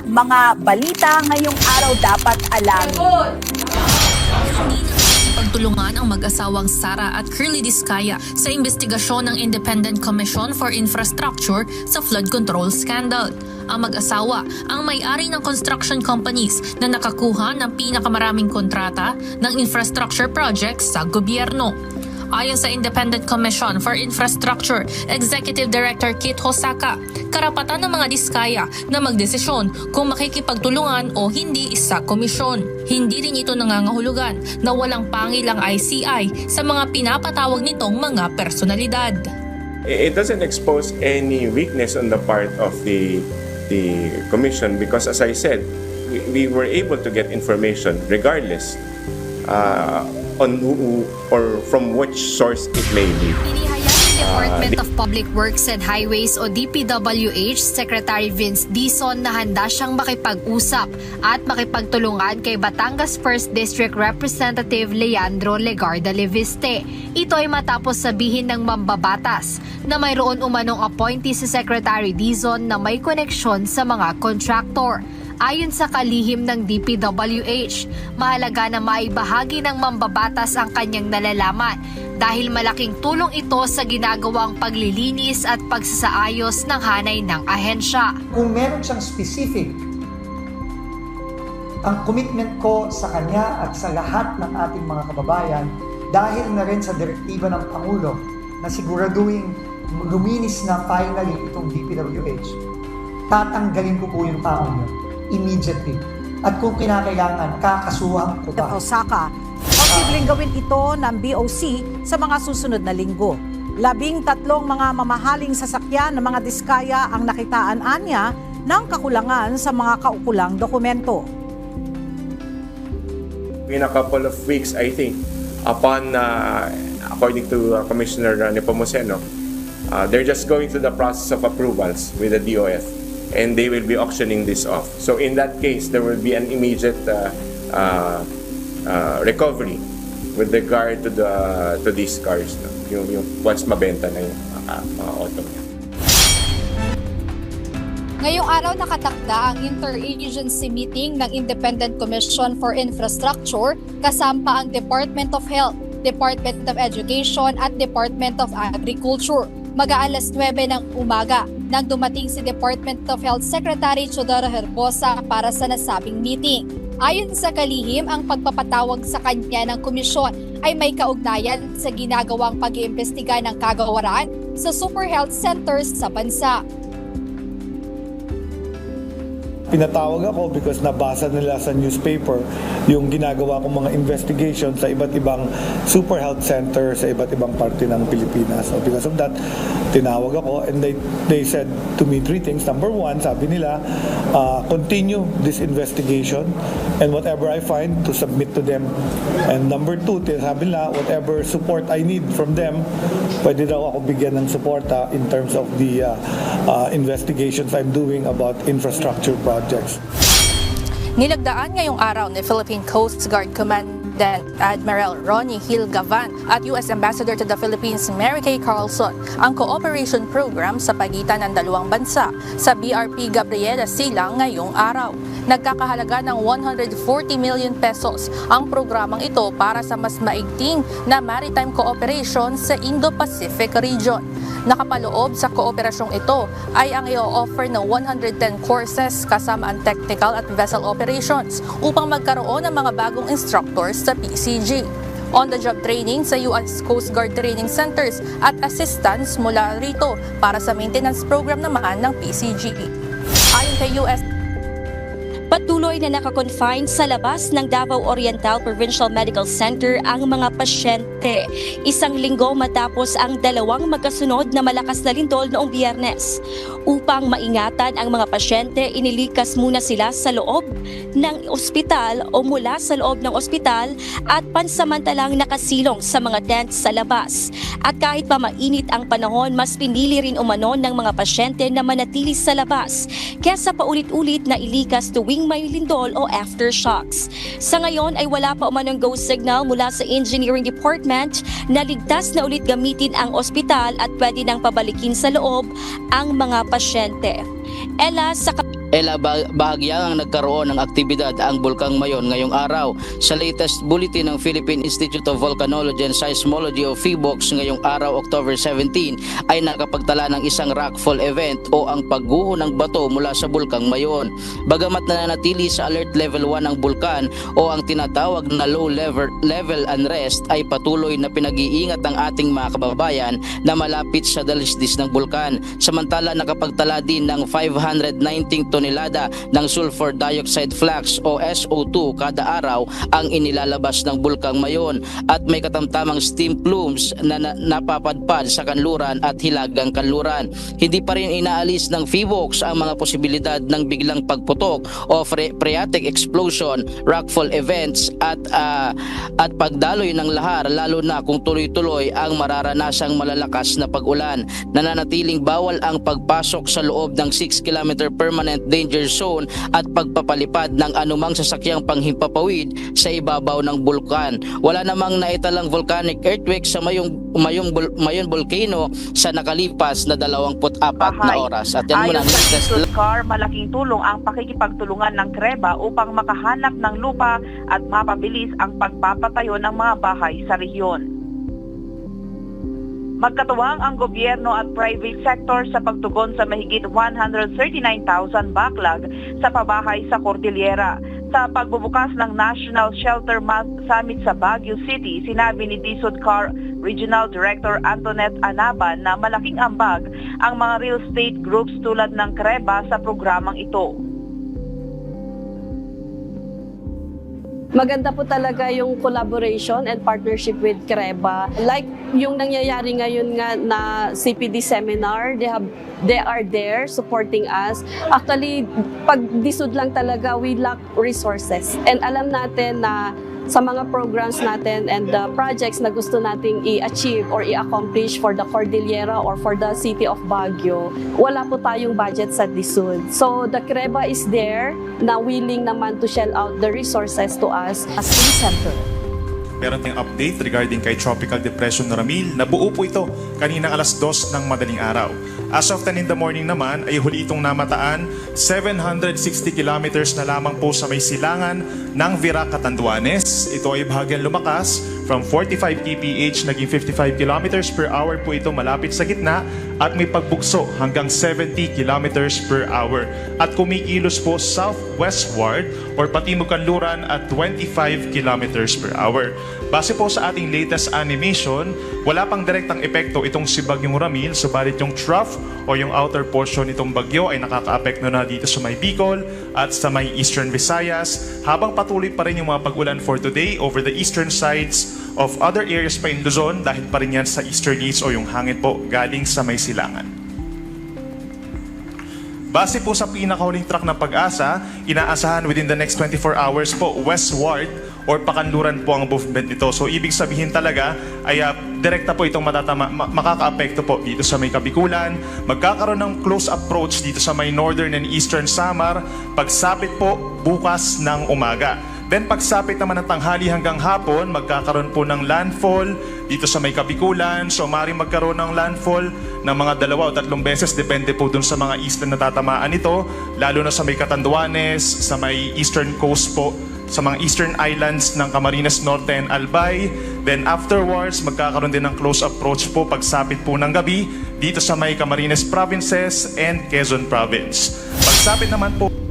mga balita ngayong araw dapat alamin. Pagtulungan ang mag-asawang Sara at Curly Discaya sa investigasyon ng Independent Commission for Infrastructure sa flood control scandal. Ang mag-asawa ang may-ari ng construction companies na nakakuha ng pinakamaraming kontrata ng infrastructure projects sa gobyerno. Ayon sa Independent Commission for Infrastructure, Executive Director Kit Hosaka, karapatan ng mga diskaya na magdesisyon kung makikipagtulungan o hindi sa komisyon. Hindi rin ito nangangahulugan na walang pangil ang ICI sa mga pinapatawag nitong mga personalidad. it doesn't expose any weakness on the part of the the commission because as I said we, we were able to get information regardless uh, on who or from which source it may be. Ni Department of Public Works and Highways o DPWH Secretary Vince Dizon na handa siyang makipag-usap at makipagtulungan kay Batangas 1st District Representative Leandro Legarda Leviste. Ito ay matapos sabihin ng mambabatas na mayroon umanong appointee si Secretary Dizon na may koneksyon sa mga kontraktor. Ayon sa kalihim ng DPWH, mahalaga na maibahagi ng mambabatas ang kanyang nalalaman dahil malaking tulong ito sa ginagawang paglilinis at pagsasaayos ng hanay ng ahensya. kung meron siyang specific, ang commitment ko sa kanya at sa lahat ng ating mga kababayan dahil na rin sa direktiba ng Pangulo na siguraduhin luminis na finally itong DPWH, tatanggalin ko po yung taong yun immediately. At kung kinakailangan, kakasuhan ko pa. Osaka, posibleng gawin ito ng BOC sa mga susunod na linggo. Labing tatlong mga mamahaling sasakyan ng mga diskaya ang nakitaan anya ng kakulangan sa mga kaukulang dokumento. In a couple of weeks, I think, upon, uh, according to uh, Commissioner uh, Nepomuceno, uh, they're just going through the process of approvals with the DOF and they will be auctioning this off. So in that case, there will be an immediate uh, uh, uh, recovery with regard to the to these cars. No? Yung, yung once mabenta na yung uh, mga auto niya. Ngayong araw nakatakda ang interagency meeting ng Independent Commission for Infrastructure kasama ang Department of Health, Department of Education at Department of Agriculture. Mag-aalas 9 ng umaga nang dumating si Department of Health Secretary Chodoro Herbosa para sa nasabing meeting. Ayon sa kalihim, ang pagpapatawag sa kanya ng komisyon ay may kaugnayan sa ginagawang pag-iimbestiga ng kagawaran sa super health centers sa bansa. Pinatawag ako because nabasa nila sa newspaper yung ginagawa kong mga investigation sa iba't ibang super health center sa iba't ibang parte ng Pilipinas. So because of that, tinawag ako and they, they said to me three things. Number one, sabi nila, uh, continue this investigation and whatever I find to submit to them. And number two, sabi nila, whatever support I need from them, pwede daw ako bigyan ng suporta in terms of the uh, uh, investigations I'm doing about infrastructure projects. Nilagdaan ngayong araw ni Philippine Coast Guard Commandant Admiral Ronnie Hill Gavan at U.S. Ambassador to the Philippines Mary Kay Carlson ang cooperation program sa pagitan ng dalawang bansa sa BRP Gabriela Silang ngayong araw. Nagkakahalaga ng 140 million pesos ang programang ito para sa mas maigting na maritime cooperation sa Indo-Pacific region. Nakapaloob sa kooperasyong ito ay ang i-offer ng 110 courses kasama ang technical at vessel operations upang magkaroon ng mga bagong instructors sa PCG. On-the-job training sa U.S. Coast Guard Training Centers at assistance mula rito para sa maintenance program naman ng PCG. Ayon kay U.S. Patuloy na nakakonfine sa labas ng Davao Oriental Provincial Medical Center ang mga pasyente. Isang linggo matapos ang dalawang magkasunod na malakas na lindol noong biyernes. Upang maingatan ang mga pasyente, inilikas muna sila sa loob ng ospital o mula sa loob ng ospital at pansamantalang nakasilong sa mga tents sa labas. At kahit pa mainit ang panahon, mas pinili rin umano ng mga pasyente na manatili sa labas kesa paulit-ulit na ilikas tuwing may lindol o aftershocks. Sa ngayon ay wala pa umanong go signal mula sa engineering department na ligtas na ulit gamitin ang ospital at pwede nang pabalikin sa loob ang mga pasyente. Ella sa Ela ba- bahagyang nagkaroon ng aktibidad ang Bulkang Mayon ngayong araw. Sa latest bulletin ng Philippine Institute of Volcanology and Seismology o PHIVOLCS ngayong araw October 17 ay nakapagtala ng isang rockfall event o ang pagguho ng bato mula sa Bulkang Mayon. Bagamat nananatili sa alert level 1 ang bulkan o ang tinatawag na low level, level unrest ay patuloy na pinag-iingat ng ating mga kababayan na malapit sa dalisdis ng bulkan. Samantala nakapagtala din ng 519 tonelada ng sulfur dioxide flux o SO2 kada araw ang inilalabas ng bulkang mayon at may katamtamang steam plumes na, na napapadpad sa kanluran at hilagang kanluran. Hindi pa rin inaalis ng FIVOX ang mga posibilidad ng biglang pagputok o phre- phreatic explosion, rockfall events at ah, at pagdaloy ng lahar lalo na kung tuloy-tuloy ang mararanasang malalakas na pag-ulan. Nananatiling bawal ang pagpasok sa loob ng 6 km permanent danger zone at pagpapalipad ng anumang sasakyang panghimpapawid sa ibabaw ng bulkan. Wala namang naitalang volcanic earthquake sa Mayong Mayong Bul- Mayon Volcano sa nakalipas na 24 na oras. At yan muna Ayon ang sa latest Sulcar, malaking tulong ang pakikipagtulungan ng Kreba upang makahanap ng lupa at mapabilis ang pagpapatayo ng mga bahay sa rehiyon. Magkatuwang ang gobyerno at private sector sa pagtugon sa mahigit 139,000 backlog sa pabahay sa Cordillera. Sa pagbubukas ng National Shelter Month Summit sa Baguio City, sinabi ni DSUDCAR Regional Director Antoinette Anaban na malaking ambag ang mga real estate groups tulad ng Kreba sa programang ito. Maganda po talaga yung collaboration and partnership with Kreba. Like yung nangyayari ngayon nga na CPD seminar, they have they are there supporting us. Actually, pag disud lang talaga we lack resources. And alam natin na sa mga programs natin and the projects na gusto nating i-achieve or i-accomplish for the Cordillera or for the city of Baguio, wala po tayong budget sa DISUD. So the CREBA is there na willing naman to shell out the resources to us. As in center. Tayong update regarding kay Tropical Depression Ramil. Nabuo po ito kanina alas 2 ng madaling araw. As of 10 in the morning naman ay huli itong namataan 760 kilometers na lamang po sa may silangan ng Virac Catanduanes. Ito ay bahagyang lumakas from 45 kph naging 55 kilometers per hour po ito malapit sa gitna at may pagbukso hanggang 70 kilometers per hour at kumikilos po southwestward or patimog kanluran at 25 kilometers per hour. Base po sa ating latest animation, wala pang direktang epekto itong si Bagyong Ramil, subalit yung trough o yung outer portion nitong bagyo ay nakaka-apekto na dito sa may Bicol at sa may Eastern Visayas, habang patuloy pa rin yung mga pag-ulan for today over the eastern sides of other areas pa in Luzon dahil pa rin yan sa eastern east o yung hangin po galing sa may silangan. Base po sa pinakahuling track ng pag-asa, inaasahan within the next 24 hours po westward or pakanluran po ang movement nito. So ibig sabihin talaga ay uh, direkta po itong matatama, ma- makaka-apekto po dito sa may Kabikulan. Magkakaroon ng close approach dito sa may northern and eastern Samar. Pagsapit po bukas ng umaga. Then pagsapit naman ng tanghali hanggang hapon, magkakaroon po ng landfall dito sa may Kabikulan. So maaaring magkaroon ng landfall ng mga dalawa o tatlong beses. Depende po dun sa mga isla na tatamaan nito. Lalo na sa may Catanduanes, sa may eastern coast po, sa mga eastern islands ng Camarines Norte and Albay. Then afterwards, magkakaroon din ng close approach po pagsapit po ng gabi dito sa may Camarines Provinces and Quezon Province. Pagsapit naman po